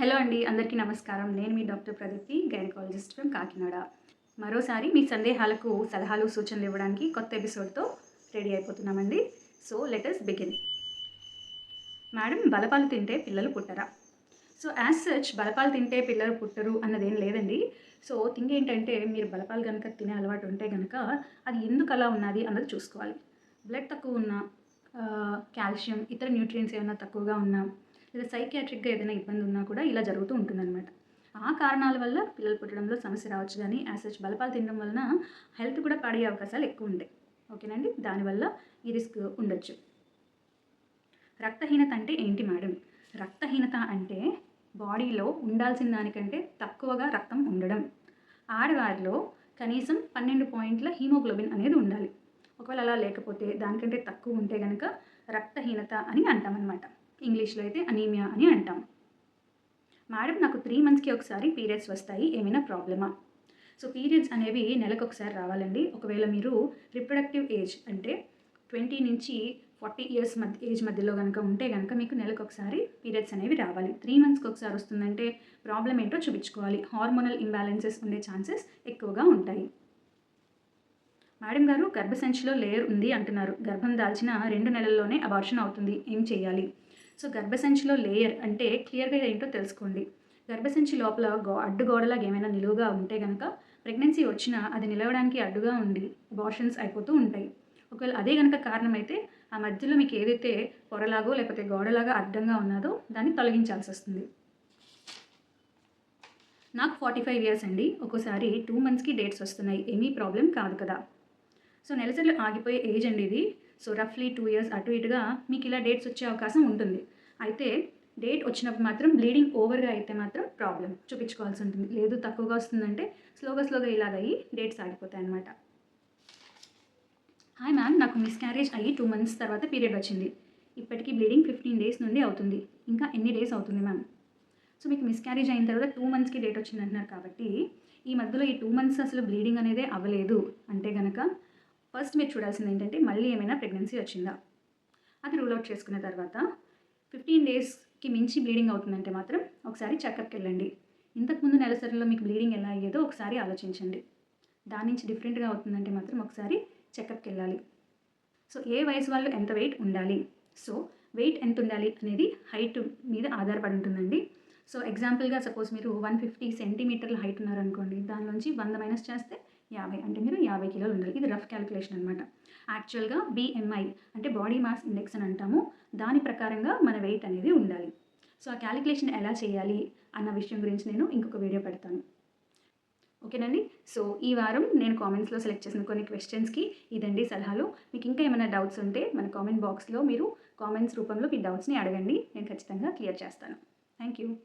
Hello అండి అందరికీ నమస్కారం. నేను మీ doctor Pradeepthi gynaecologist from Kakinada. మరోసారి మీ సందేహాలకు సలహాలు సూచనలు ఇవ్వడానికి కొత్త ఎపిసోడ్తో రెడీ అయిపోతున్నామండి. సో లెటర్స్ బిగిన్ మేడం బలపాలు తింటే పిల్లలు పుట్టరా? సో యాజ్ సచ్ బలపాలు తింటే పిల్లలు పుట్టరు అన్నదేం లేదండి. సో థింగ్ ఏంటంటే మీరు బలపాలు కనుక తినే అలవాటు ఉంటే కనుక అది ఎందుకు అలా ఉన్నది అన్నది చూసుకోవాలి. బ్లడ్ తక్కువ ఉన్న కాల్షియం ఇతర న్యూట్రియంట్స్ ఏమైనా తక్కువగా ఉన్నా లేదా సైకియాట్రిక్గా ఏదైనా ఇబ్బంది ఉన్నా కూడా ఇలా జరుగుతూ ఉంటుందన్నమాట. ఆ కారణాల వల్ల పిల్లలు పుట్టడంలో సమస్య రావచ్చు కానీ యాసెస్ బలపాలు తినడం వలన హెల్త్ కూడా పడే అవకాశాలు ఎక్కువ ఉంటాయి. ఓకేనండి దానివల్ల ఈ రిస్క్ ఉండొచ్చు. రక్తహీనత అంటే ఏంటి మేడం రక్తహీనత అంటే బాడీలో ఉండాల్సిన దానికంటే తక్కువగా రక్తం ఉండడం. ఆడవారిలో కనీసం పన్నెండు పాయింట్ల హీమోగ్లోబిన్ అనేది ఉండాలి. ఒకవేళ అలా లేకపోతే దానికంటే తక్కువ ఉంటే కనుక రక్తహీనత అని అంటామన్నమాట. ఇంగ్లీష్లో అయితే అనీమియా అని అంటాం. మేడం నాకు త్రీ మంత్స్కి ఒకసారి పీరియడ్స్ వస్తాయి ఏమైనా ప్రాబ్లమా సో పీరియడ్స్ అనేవి నెలకు ఒకసారి రావాలండి. ఒకవేళ మీరు రిప్రొడక్టివ్ ఏజ్ అంటే ట్వంటీ నుంచి ఫార్టీ ఇయర్స్ మధ్య ఏజ్ మధ్యలో కనుక ఉంటే కనుక మీకు నెలకు ఒకసారి పీరియడ్స్ అనేవి రావాలి. త్రీ మంత్స్కి ఒకసారి వస్తుందంటే ప్రాబ్లం ఏంటో చూపించుకోవాలి. హార్మోనల్ ఇంబ్యాలెన్సెస్ ఉండే ఛాన్సెస్ ఎక్కువగా ఉంటాయి. మేడం గారు గర్భసంచిలో లేయర్ ఉంది అంటున్నారు. గర్భం దాల్చిన రెండు నెలల్లోనే అబార్షన్ అవుతుంది. ఏం చేయాలి? సో గర్భసంచిలో లేయర్ అంటే క్లియర్గా ఏంటో తెలుసుకోండి. గర్భసంచి లోపల గో అడ్డు గోడలాగా ఏమైనా నిలువుగా ఉంటే కనుక ప్రెగ్నెన్సీ వచ్చినా అది నిలవడానికి అడ్డుగా ఉండి అబార్షన్స్ అయిపోతూ ఉంటాయి. ఒకవేళ అదే కనుక కారణమైతే ఆ మధ్యలో మీకు ఏదైతే పొరలాగో లేకపోతే గోడలాగా అడ్డంగా ఉన్నదో దాన్ని తొలగించాల్సి వస్తుంది. నాకు ఫార్టీ ఫైవ్ ఇయర్స్ అండి. ఒక్కోసారి టూ మంత్స్కి డేట్స్ వస్తున్నాయి. ఏమీ ప్రాబ్లం కాదు కదా. సో నెలసరి ఆగిపోయే ఏజ్ అండి ఇది. సో రఫ్లీ టూ ఇయర్స్ అటు ఇటుగా మీకు ఇలా డేట్స్ వచ్చే అవకాశం ఉంటుంది. అయితే డేట్ వచ్చినప్పుడు మాత్రం బ్లీడింగ్ ఓవర్గా అయితే మాత్రం ప్రాబ్లం చూపించుకోవాల్సి ఉంటుంది. లేదు తక్కువగా వస్తుందంటే స్లోగా స్లోగా ఇలాగయ్యి డేట్స్ ఆగిపోతాయి అనమాట హాయ్ మ్యామ్ నాకు మిస్క్యారేజ్ అయ్యి టూ మంత్స్ తర్వాత పీరియడ్ వచ్చింది. ఇప్పటికీ బ్లీడింగ్ ఫిఫ్టీన్ డేస్ నుండి అవుతుంది. ఇంకా ఎన్ని డేస్ అవుతుంది మ్యామ్? సో మీకు మిస్క్యారేజ్ అయిన తర్వాత టూ మంత్స్కి డేట్ వచ్చింది అంటున్నారు కాబట్టి ఈ మధ్యలో ఈ టూ మంత్స్ అసలు బ్లీడింగ్ అనేది అవ్వలేదు. అంటే కనుక ఫస్ట్ మీరు చూడాల్సింది ఏంటంటే మళ్ళీ ఏమైనా ప్రెగ్నెన్సీ వచ్చిందా? అది రూల్ అవుట్ చేసుకున్న తర్వాత ఫిఫ్టీన్ డేస్కి మించి బ్లీడింగ్ అవుతుందంటే మాత్రం ఒకసారి చెకప్కి వెళ్ళండి. ఇంతకుముందు నెలసరిలో మీకు బ్లీడింగ్ ఎలా అయ్యేదో ఒకసారి ఆలోచించండి. దాని నుంచి డిఫరెంట్గా అవుతుందంటే మాత్రం ఒకసారి చెకప్కి వెళ్ళాలి. సో ఏ వయసు వాళ్ళు ఎంత వెయిట్ ఉండాలి? సో వెయిట్ ఎంత ఉండాలి అనేది హైట్ మీద ఆధారపడి ఉంటుందండి. సో ఎగ్జాంపుల్గా సపోజ్ మీరు వన్ ఫిఫ్టీ సెంటీమీటర్ల హైట్ ఉన్నారనుకోండి దానిలోంచి వంద మైనస్ చేస్తే యాభై అంటే మీరు యాభై కిలోలు ఉండాలి. ఇది రఫ్ క్యాలిక్యులేషన్ అనమాట యాక్చువల్గా బిఎంఐ అంటే బాడీ మాస్ ఇండెక్స్ అని అంటాము. దాని ప్రకారంగా మన వెయిట్ అనేది ఉండాలి. సో ఆ క్యాలిక్యులేషన్ ఎలా చేయాలి అన్న విషయం గురించి నేను ఇంకొక వీడియో పెడతాను. ఓకేనండి? సో ఈ వారం నేను కామెంట్స్లో సెలెక్ట్ చేసిన కొన్ని క్వశ్చన్స్కి ఇదండి సలహాలు. మీకు ఇంకా ఏమైనా డౌట్స్ ఉంటే మన కామెంట్ బాక్స్లో మీరు కామెంట్స్ రూపంలో మీ డౌట్స్ని అడగండి. నేను ఖచ్చితంగా క్లియర్ చేస్తాను. Thank you